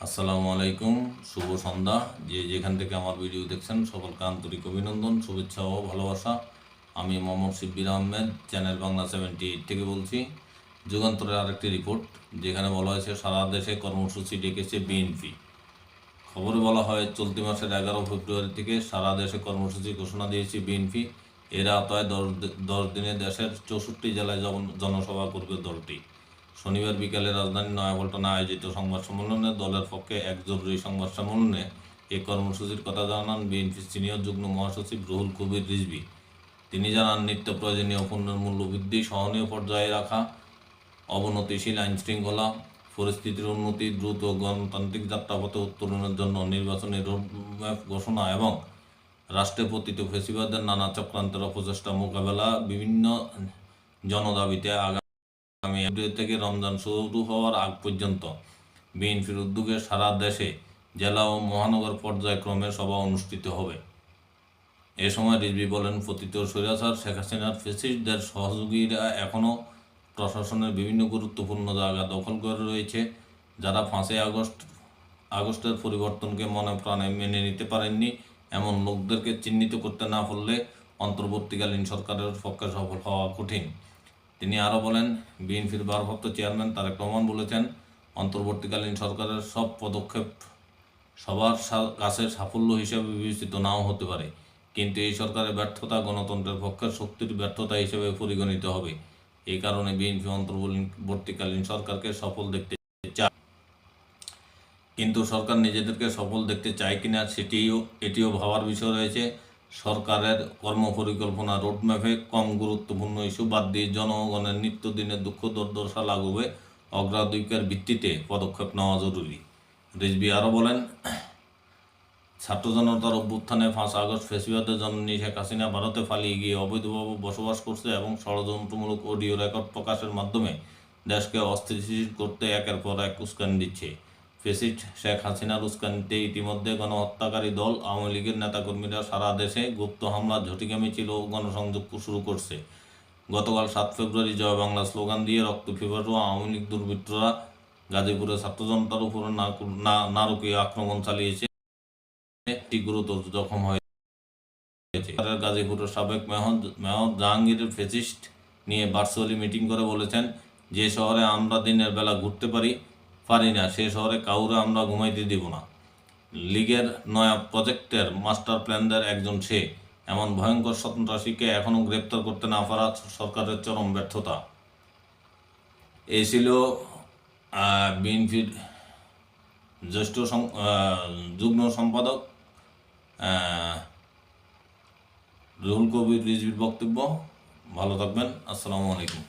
আসসালামু আলাইকুম, শুভ সন্ধ্যা। যে যেখান থেকে আমার ভিডিও দেখছেন, সকলকে আন্তরিক অভিনন্দন, শুভেচ্ছা ও ভালোবাসা। আমি Mohammad Shibbir Ahmed, channel Bangla seventy eight থেকে বলছি। যুগান্তরের আরেকটি রিপোর্ট, যেখানে বলা হয়েছে, সারা দেশে কর্মসূচি ডেকেছে বিএনপি খবরে বলা হয়, চলতি মাসের এগারো ফেব্রুয়ারি থেকে সারা দেশে কর্মসূচি ঘোষণা দিয়েছে বিএনপি এর আওতায় দশ দশ দিনে দেশের চৌষট্টি জেলায় জন- জনসভা করবে দলটি। শনিবার বিকালে রাজধানী নয়াপল্টনে আয়োজিত সংবাদ সম্মেলনে দলের পক্ষে এক জরুরি সংবাদ সম্মেলনে এই কর্মসূচির কথা জানান বিএনপি সিনিয়র যুগ্ম মহাসচিব রুহুল কবির রিজবি তিনি জানান, নিত্য প্রয়োজনীয় পণ্যের মূল্য বৃদ্ধি, সহনীয় পর্যায়ে রাখা, অবনতিশীল আইন শৃঙ্খলা, পরিস্থিতির উন্নতি, দ্রুত গণতান্ত্রিক যাত্রাপথে উত্তরণের জন্য নির্বাচনী রোডম্যাপ ঘোষণা এবং রাষ্ট্রে পতিত ফেসিবাদের নানা চক্রান্তের অপচেষ্টা মোকাবেলা বিভিন্ন জনদাবিতে আগামী এপ্রিল থেকে রমজান শুরু হওয়ার আগ পর্যন্ত বিএনপির উদ্যোগে সারা দেশে জেলা ও মহানগর পর্যায়ক্রমে সভা অনুষ্ঠিত হবে। এ সময় রিজবি বলেন, পতিত স্বৈরাচার শেখ হাসিনার ফেসিস্টদের সহযোগীরা এখনও প্রশাসনের বিভিন্ন গুরুত্বপূর্ণ জায়গা দখল করে রয়েছে, যারা পাঁচই আগস্ট, আগস্টের পরিবর্তনকে মনে প্রাণে মেনে নিতে পারেননি। এমন লোকদেরকে চিহ্নিত করতে না পারলে অন্তর্বর্তীকালীন সরকারের পক্ষে সফল হওয়া কঠিন। তিনি আরও বলেন, বিএনপির ভারপ্রাপ্ত চেয়ারম্যান তারেক রহমান বলেছেন, অন্তর্বর্তীকালীন সরকারের সব পদক্ষেপ সবার কাছে সাফল্য হিসেবে বিবেচিত নাও হতে পারে। কিন্তু এই সরকারের ব্যর্থতা গণতন্ত্রের পক্ষের শক্তির ব্যর্থতা হিসেবে পরিগণিত হবে। এই কারণে বিএনপি অন্তর্বর্তীকালীন সরকারকে সফল দেখতে চায়। কিন্তু সরকার নিজেদেরকে সফল দেখতে চায় কিনা সেটিও, এটিও ভাবার বিষয় রয়েছে। সরকারের কর্মপরিকল্পনা রোডম্যাপে কম গুরুত্বপূর্ণ ইস্যু বাদ দিয়ে জনগণের নিত্যদিনের দুঃখ দুর্দশা লাঘবে অগ্রাধিকার ভিত্তিতে পদক্ষেপ নেওয়া জরুরি। রিজবি আরও বলেন, ছাত্র জনতার অভ্যুত্থানে পাঁচ আগস্ট ফেসিবাদের জননী শেখ হাসিনা ভারতে পালিয়ে গিয়ে অবৈধভাবে বসবাস করছে এবং ষড়যন্ত্রমূলক অডিও রেকর্ড প্রকাশের মাধ্যমে দেশকে অস্থিতিশীল করতে একের পর এক উস্কানি দিচ্ছে। ফেসিস্ট শেখ হাসিনার উস্কানিতে ইতিমধ্যে গণহত্যাকারী দল আওয়ামী লীগের নেতাকর্মীরা সারা দেশে গুপ্ত হামলা ঝটিকা মিছিল ও গণসংযোগ শুরু করছে। গতকাল সাত ফেব্রুয়ারি জয় বাংলা স্লোগান দিয়ে রক্ত ফিভার আওয়ামী লীগ দুর্বৃত্তরা গাজীপুরে ছাত্র জনতার উপর নারকীয় আক্রমণ চালিয়েছে। একটি গুরুতর জখম হয়েছে। গাজীপুরের সাবেক মেয়র মেয়র জাহাঙ্গীরের ফেসিস্ট নিয়ে ভার্চুয়ালি মিটিং করে বলেছেন, যে শহরে আমরা দিনের বেলা ঘুরতে পারি পারি না সে শহরে কাউরে আমরা ঘুমাইতে দিব না। লীগের নয়া প্রজেক্টের মাস্টার প্ল্যানদের একজন সে। এমন ভয়ঙ্কর সন্ত্রাসীকে এখনও গ্রেপ্তার করতে না পারা সরকারের চরম ব্যর্থতা। এই ছিল বিএনপির জ্যেষ্ঠ যুগ্ম সম্পাদক রুহুল কবির রিজভির বক্তব্য। ভালো থাকবেন। আসসালামু আলাইকুম।